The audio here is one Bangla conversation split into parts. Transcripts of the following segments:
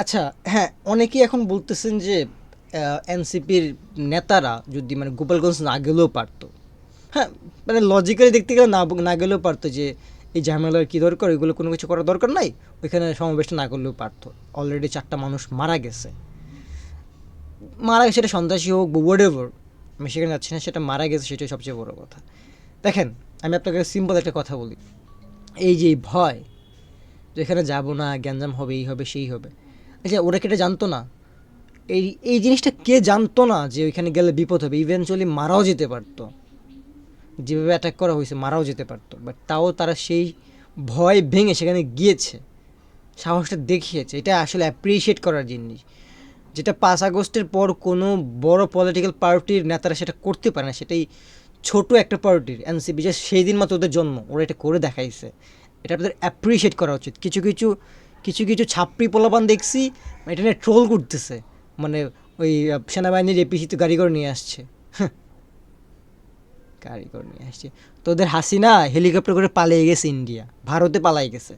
আচ্ছা হ্যাঁ অনেকেই এখন বলতেছেন যে এনসিপির নেতারা যদি মানে গোপালগঞ্জ না গেলেও পারতো হ্যাঁ মানে লজিক্যালি দেখতে গেলে না না গেলেও পারতো যে, এই ঝামেলার কী দরকার, এগুলো কোনো কিছু করার দরকার নাই, ওইখানে সমাবেশটা না করলেও পারতো। অলরেডি চারটা মানুষ মারা গেছে। মারা গেছে, সেটা সন্ত্রাসী হোক হোয়াট এভার আমি সেখানে যাচ্ছি না, সেটা মারা গেছে, সেটাই সবচেয়ে বড় কথা। দেখেন, আমি আপনাকে সিম্পল একটা কথা বলি। এই যে ভয় যেখানে যাব না, গ্যাঞ্জাম হবে, এই হবে, সেই হবে আচ্ছা ওরা কি এটা জানতো না? এই এই জিনিসটা কে জানতো না যে ওইখানে গেলে বিপদ হবে? ইভেনচুয়ালি মারাও যেতে পারতো। যেভাবে অ্যাটাক করা হয়েছে, মারাও যেতে পারতো। বাট তাও তারা সেই ভয় ভেঙে সেখানে গিয়েছে। সাহসটা দেখিয়েছে। এটা আসলে অ্যাপ্রিসিয়েট করার জিনিস। যেটা পাঁচ আগস্টের পর কোনো বড় পলিটিক্যাল পার্টির নেতারা সেটা করতে পারে না। সেটাই ছোট একটা পার্টির এনসিপি যে সেই দিন মাত্র ওদের জন্ম। ওরা এটা করে দেখাইছে। এটা আপনাদের অ্যাপ্রিসিয়েট করা উচিত। কিছু কিছু কিছু কিছু ছাপড়ি পোলাপান দেখছি, এটা নিয়ে ট্রোল করতেছে। মানে ওই সেনাবাহিনীর এপিসিতে গাড়ি করে নিয়ে আসছে। হ্যাঁ। গাড়ি করে নিয়ে আসছে। তোদের হাসিনা হেলিকপ্টার করে পালিয়ে গেছে ইন্ডিয়া। ভারতে পালাই গেছে।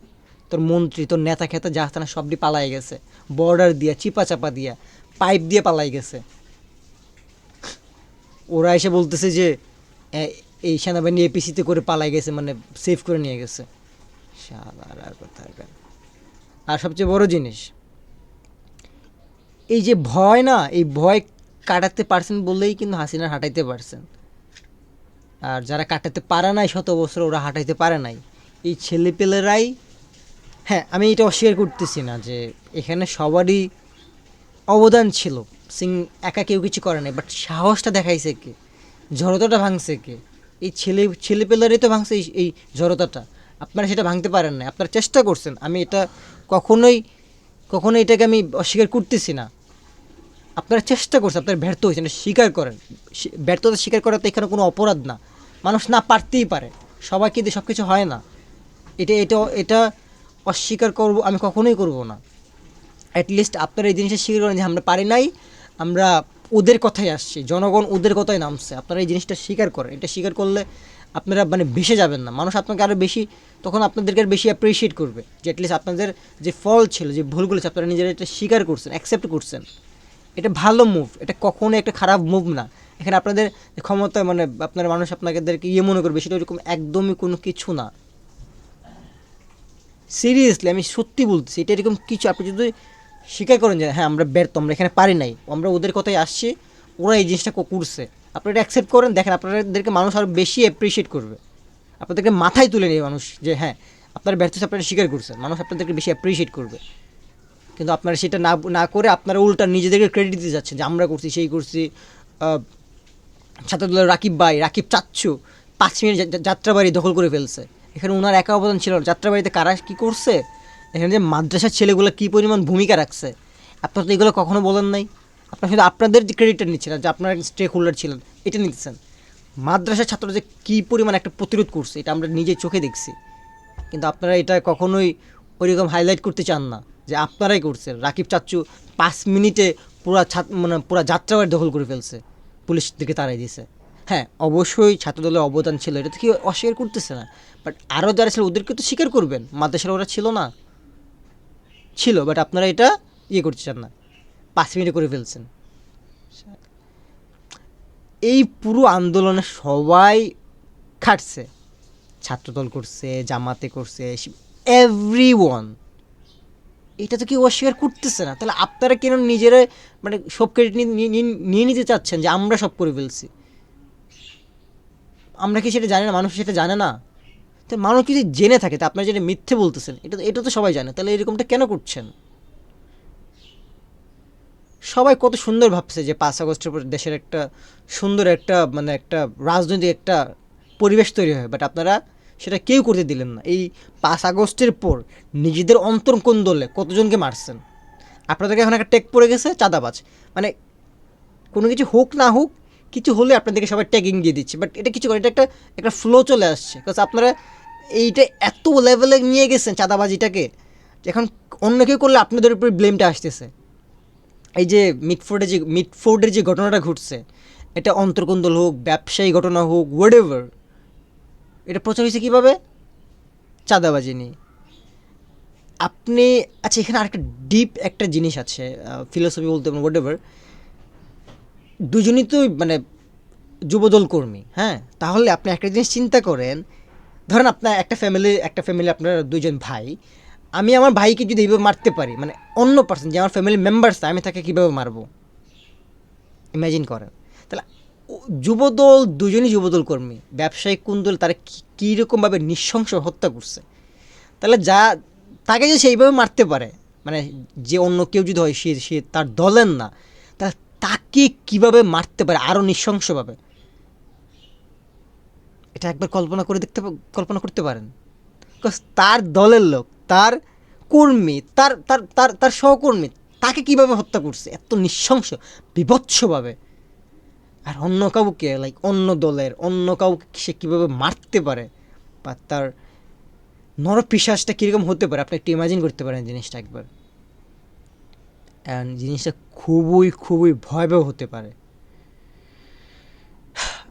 তোর মন্ত্রী, তোর নেতা খেতা যা না সবটি পালাই গেছে। বর্ডার দিয়া, চিপা চাপা দিয়া, পাইপ দিয়ে পালাই গেছে। ওরা এসে বলতেছে যে এই সেনাবাহিনী এপিসিতে করে পালাই গেছে মানে সেভ করে নিয়ে গেছে। আর কোথাকার আর সবচেয়ে বড় জিনিস, এই যে ভয় না, এই ভয় কাটাতে পারছেন বললেই কিন্তু হাসিনা হাঁটাইতে পারছেন। আর যারা কাটাতে পারে নাই শত বছর, ওরা হাঁটাইতে পারে নাই। এই ছেলেপেলেরাই হ্যাঁ আমি এটা অস্বীকার করতেছি না যে এখানে সবারই অবদান ছিল। সিং একা কেউ কিছু করে নাই বাট সাহসটা দেখাইছে কে? জড়তাটা ভাঙছে কে? এই ছেলে, ছেলেপেলারই তো ভাঙছে এই জড়তাটা। আপনারা সেটা ভাঙতে পারেন না আপনারা চেষ্টা করছেন। আমি এটা কখনোই কখনোই এটাকে আমি অস্বীকার করতেছি না। আপনারা চেষ্টা করছেন, আপনারা ব্যর্থ হয়েছেন স্বীকার করেন। ব্যর্থতা স্বীকার করা তো এখানে কোনো অপরাধ না। মানুষ না পারতেই পারে। সবাইকে দিয়ে সব কিছু হয় না। এটা এটা এটা অস্বীকার করব, আমি কখনোই করব না। অ্যাটলিস্ট আপনারা এই জিনিসটা স্বীকার করেন যে আমরা পারি নাই, আমরা ওদের কথাই আসছি, জনগণ ওদের কথাই নামছে। আপনারা এই জিনিসটা স্বীকার করেন। এটা স্বীকার করলে আপনারা মানে ভেসে যাবেন না। মানুষ আপনাকে আরও বেশি তখন আপনাদেরকে আর বেশি অ্যাপ্রিসিয়েট করবে যে অ্যাটলিস্ট আপনাদের যে ফল ছিল, যে ভুলগুলো ছিল, আপনারা নিজেরা এটা স্বীকার করছেন অ্যাকসেপ্ট করছেন। এটা ভালো মুভ এটা কখনোই একটা খারাপ মুভ না। এখানে আপনাদের ক্ষমতা মানে আপনার মানুষ আপনাদেরকে ইয়ে মনে করবে, সেটা ওরকম একদমই কোনো কিছু না। সিরিয়াসলি আমি সত্যি বলতেছি, এটা এরকম কিছু আপনি যদি স্বীকার করেন যে হ্যাঁ আমরা ব্যর্থ, আমরা এখানে পারি নাই। আমরা ওদের কথাই আসছি, ওরা এই জিনিসটা করছে। আপনারা অ্যাকসেপ্ট করেন, দেখেন আপনাদেরকে মানুষ আরও বেশি অ্যাপ্রিসিয়েট করবে। আপনাদেরকে মাথায় তুলে নেবে মানুষ যে হ্যাঁ আপনার ব্যর্থতা আপনারা স্বীকার করছেন, মানুষ আপনাদেরকে বেশি অ্যাপ্রিসিয়েট করবে। কিন্তু আপনারা সেটা না না করে আপনারা উল্টা নিজেদেরকে ক্রেডিট দিতে যাচ্ছেন যে, আমরা করছি, সেই করছি। ছাত্রদলের রাকিব ভাই, রাকিব চাচ্ছু পাঁচ মিনিট যাত্রাবাড়ি দখল করে ফেলছে। এখানে ওনার একা অবদান ছিল। যাত্রাবাড়িতে কারা কী করছে? এখানে যে মাদ্রাসার ছেলেগুলো কী পরিমাণ ভূমিকা রাখছে? আপনারা তো এগুলো কখনো বলেন নাই। আপনারা শুধু আপনাদের যে ক্রেডিটটা নিচ্ছিলেন, যে আপনারা স্টেক হোল্ডার ছিলেন, এটা নিচ্ছেন মাদ্রাসার ছাত্র যে কী পরিমাণ একটা প্রতিরোধ করছে, এটা আমরা নিজের চোখে দেখছি। কিন্তু আপনারা এটা কখনোই ওইরকম হাইলাইট করতে চান না, যে আপনারাই করছেন। রাকিব চাচ্চু পাঁচ মিনিটে পুরা ছাত্র মানে পুরা যাত্রাবাড়ি দখল করে ফেলছে, পুলিশ দিকে তাড়াই দিয়েছে। হ্যাঁ অবশ্যই ছাত্রদলের অবদান ছিল, এটা তো কি অস্বীকার করতেছে না। বাট আরও যারা ছিল, ওদেরকে তো স্বীকার করবেন। মাদ্রাসার ওরা ছিল না। ছিল বাট আপনারা এটা ইয়ে করতে চান না। পাঁচ মিনিটে করে ফেলছেন। এই পুরো আন্দোলনে সবাই খাটছে। ছাত্রদল করছে, জামাতে করছে এভরি ওয়ান এটা তো কেউ অস্বীকার করতেছে না। তাহলে আপনারা কেন নিজেরা মানে সব ক্রেডিট নিয়ে নিতে চাচ্ছেন যে আমরা সব করে ফেলছি? আমরা কি সেটা জানি না? মানুষ সেটা জানে না? তো মানুষ যদি জেনে থাকে, তা আপনারা যেটা মিথ্যে বলতেছেন, এটা তো এটা তো সবাই জানে। তাহলে এরকমটা কেন করছেন? সবাই কত সুন্দর ভাবছে যে পাঁচ আগস্টের পর দেশের একটা সুন্দর একটা মানে একটা রাজনৈতিক একটা পরিবেশ তৈরি হয়। বাট আপনারা সেটা কেউ করতে দিলেন না। এই পাঁচ আগস্টের পর নিজেদের অন্তর কোন দলে কতজনকে মারছেন? আপনাদেরকে এখন একটা টেক পড়ে গেছে, চাঁদাবাজ। মানে কোনো কিছু হোক না হোক, কিছু হলে আপনাদেরকে সবাই ট্যাগিং দিয়ে দিচ্ছে। বাট এটা কিছু করে, এটা একটা একটা ফ্লো চলে আসছে। কারণ আপনারা এইটা এত লেভেলে নিয়ে গেছেন চাঁদাবাজিটাকে এখন অন্য কেউ করলে আপনাদের উপরে ব্লেমটা আসতেছে। এই যে মিটফোর্ডে যে মিটফোর্ডের যে ঘটনাটা ঘটছে, এটা অন্তর্কন্দল হোক, ব্যবসায়ী ঘটনা হোক হোয়াট এভার এটা প্রচার হয়েছে কীভাবে? চাঁদাবাজি নিয়ে। আপনি আচ্ছা এখানে আরেকটা ডিপ একটা জিনিস আছে ফিলোসফি বলতে পারেন হোয়াট এভার দুজনই তো মানে যুবদল কর্মী হ্যাঁ? তাহলে আপনি একটা জিনিস চিন্তা করেন, ধরেন আপনার একটা ফ্যামিলি একটা ফ্যামিলি আপনার দুজন ভাই আমি আমার ভাইকে যদি এইভাবে মারতে পারি মানে অন্য পার্সন যে আমার ফ্যামিলি মেম্বার্স আমি তাকে কীভাবে মারবো? ইমাজিন করেন। তাহলে যুবদল, দুজনই যুবদল কর্মী। ব্যবসায়িক কোন দল, তারা কীরকমভাবে নৃশংস হত্যা করছে? তাহলে যা, তাকে যে সেইভাবে মারতে পারে মানে যে অন্য কেউ যদি হয়, সে সে তার দলের না, তাহলে তাকে কীভাবে মারতে পারে আরও নৃশংসভাবে? এটা একবার কল্পনা করে দেখতে কল্পনা করতে পারেন। তার দলের লোক তার কর্মী, তার তার তার তার সহকর্মী তাকে কীভাবে হত্যা করছে? এত নৃশংস, বিভৎসভাবে। আর অন্য কাউকে লাইক অন্য দলের, অন্য কাউকে সে কীভাবে মারতে পারে? বা তার নরপিশ্বাসটা কীরকম হতে পারে? আপনি একটু ইমাজিন করতে পারেন জিনিসটা একবার। অ্যান্ড জিনিসটা খুবই খুবই ভয়াবহ হতে পারে।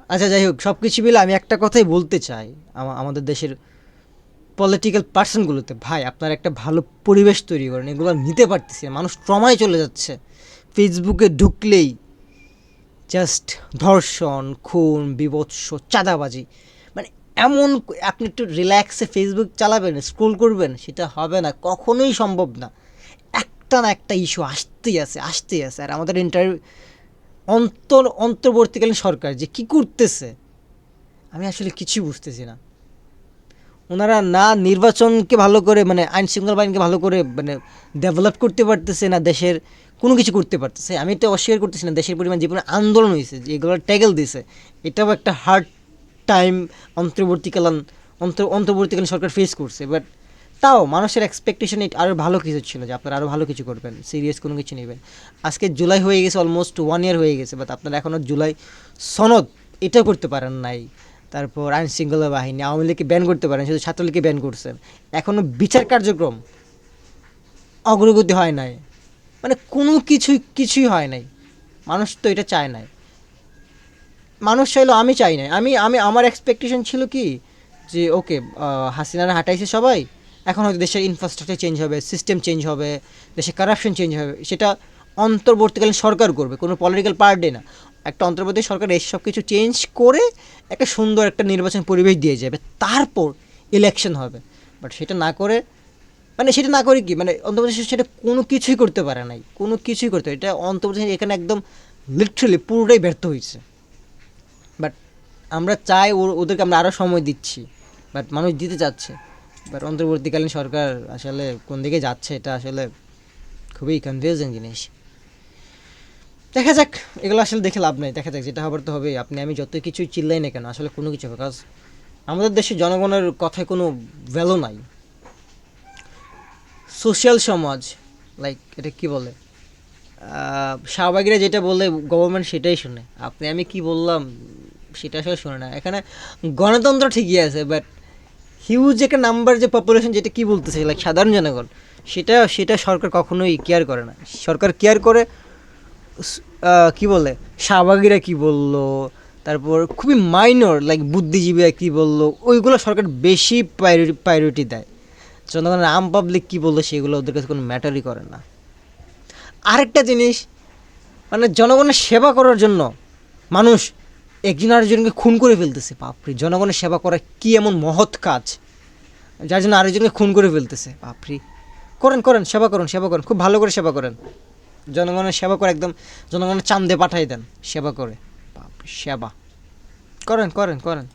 আচ্ছা যাই হোক সব কিছু মিলে আমি একটা কথাই বলতে চাই। আমা- আমাদের দেশের পলিটিক্যাল পার্সনগুলোতে ভাই, আপনার একটা ভালো পরিবেশ তৈরি করেন, এগুলো নিতে পারতেছি মানুষ ট্রমায় চলে যাচ্ছে। ফেসবুকে ঢুকলেই জাস্ট ধর্ষণ, খুন বিভৎস চাঁদাবাজি মানে এমন আপনি একটু রিল্যাক্সে ফেসবুক চালাবেন স্ক্রোল করবেন, সেটা হবে না, কখনোই সম্ভব না। একটা না একটা ইস্যু আসতেই আছে আসতেই আছে। আর আমাদের ইন্টার অন্তর, অন্তর্বর্তীকালীন সরকার যে কি করতেছে, আমি আসলে কিছু বুঝতেছি না। ওনারা না নির্বাচনকে ভালো করে মানে আইন শৃঙ্খলা বাহিনীকে ভালো করে মানে ডেভেলপ করতে পারতেছে না দেশের, কোনো কিছু করতে পারতেছে। আমি এটা অস্বীকার করতেছি না, দেশের পরিমাণ যে পরিমাণ আন্দোলন হয়েছে যেগুলো ট্যাগেল দিছে। এটাও একটা হার্ড টাইম অন্তর্বর্তীকালীন, অন্তর, অন্তর্বর্তীকালীন সরকার ফেস করছে। বাট তাও মানুষের এক্সপেকটেশন আরও ভালো কিছু ছিল যে আপনারা আরও ভালো কিছু করবেন সিরিয়াস কোনো কিছু নেবেন। আজকে জুলাই হয়ে গেছে অলমোস্ট ওয়ান ইয়ার হয়ে গেছে বাট আপনারা এখনও জুলাই সনদ এটাও করতে পারেন নাই। তারপর আইন শৃঙ্খলা বাহিনী, আওয়ামী লীগকে ব্যান করতে পারেন, শুধু ছাত্রলীগকে ব্যান করছেন এখনও বিচার কার্যক্রম অগ্রগতি হয় নাই। মানে কোনো কিছুই কিছুই হয় নাই। মানুষ তো এটা চায় নাই। মানুষ চাইলো আমি চাই নাই। আমি আমি, আমার এক্সপেকটেশন ছিল কি? যে ওকে হাসিনারা হাঁটাইছে সবাই, এখন হয়তো দেশের ইনফ্রাস্ট্রাকচার চেঞ্জ হবে সিস্টেম চেঞ্জ হবে, দেশে কারাপশন চেঞ্জ হবে, সেটা অন্তর্বর্তীকালীন সরকার করবে, কোনো পলিটিক্যাল পার্টি না। একটা অন্তর্বর্তী সরকার এই সব কিছু চেঞ্জ করে একটা সুন্দর একটা নির্বাচন পরিবেশ দিয়ে যাবে। তারপর ইলেকশন হবে। বাট সেটা না করে মানে সেটা না করে কি? মানে অন্তর্বর্তী সেটা কোনো কিছুই করতে পারে নাই। কোনো কিছুই করতে পারে এটা অন্তর্বর্তী এখানে একদম লিটারালি পুরোটাই ব্যর্থ হয়েছে। বাট আমরা চাই ওদেরকে আমরা আরও সময় দিচ্ছি। বাট মানুষ দিতে চাচ্ছে। বাট অন্তর্বর্তীকালীন সরকার আসলে কোন দিকে যাচ্ছে, এটা আসলে খুবই কনফিউজিং জিনিস। দেখা যাক, এগুলো আসলে দেখে লাভ নেই। দেখা যাক, যেটা হবার তো হবেই। আপনি, আমি যত কিছুই চিল্লাই না কেন, আসলে কোনো কিছু হবে, কাজ আমাদের দেশে জনগণের কথায় কোনো ভ্যালু নাই। সোশ্যাল সমাজ লাইক এটা কি বলে? শাহবাগীরা যেটা বলে গভর্নমেন্ট সেটাই শোনে। আপনি, আমি কি বললাম, সেটা আসলে শোনে না। এখানে গণতন্ত্র ঠিকই আছে বাট হিউজ একটা নাম্বার যে পপুলেশন যেটা কি বলতেছে লাইক সাধারণ জনগণ, সেটা সেটা সরকার কখনোই কেয়ার করে না। সরকার কেয়ার করে কি বলে? শাহবাগীরা কি বলল? তারপর খুবই মাইনর লাইক বুদ্ধিজীবীরা কি বলল? ওইগুলো সরকার বেশি প্রায়োরিটি দেয়। জনগণের আম পাবলিক কী বলল, সেগুলো ওদের কাছে কোনো ম্যাটারই করে না। আরেকটা জিনিস মানে জনগণের সেবা করার জন্য মানুষ একজন আরেকজনকে খুন করে ফেলতেছে, বাপরি। জনগণের সেবা করা কি এমন মহৎ কাজ? যার জন্য আরেকজনকে খুন করে ফেলতেছে, বাপরি। করেন করেন, সেবা করুন, সেবা করেন। খুব ভালো করে সেবা করেন। জনগণের সেবা করে একদম জনগণের চান্দে পাঠাই দেন সেবা করে। সেবা। করেন করেন করেন।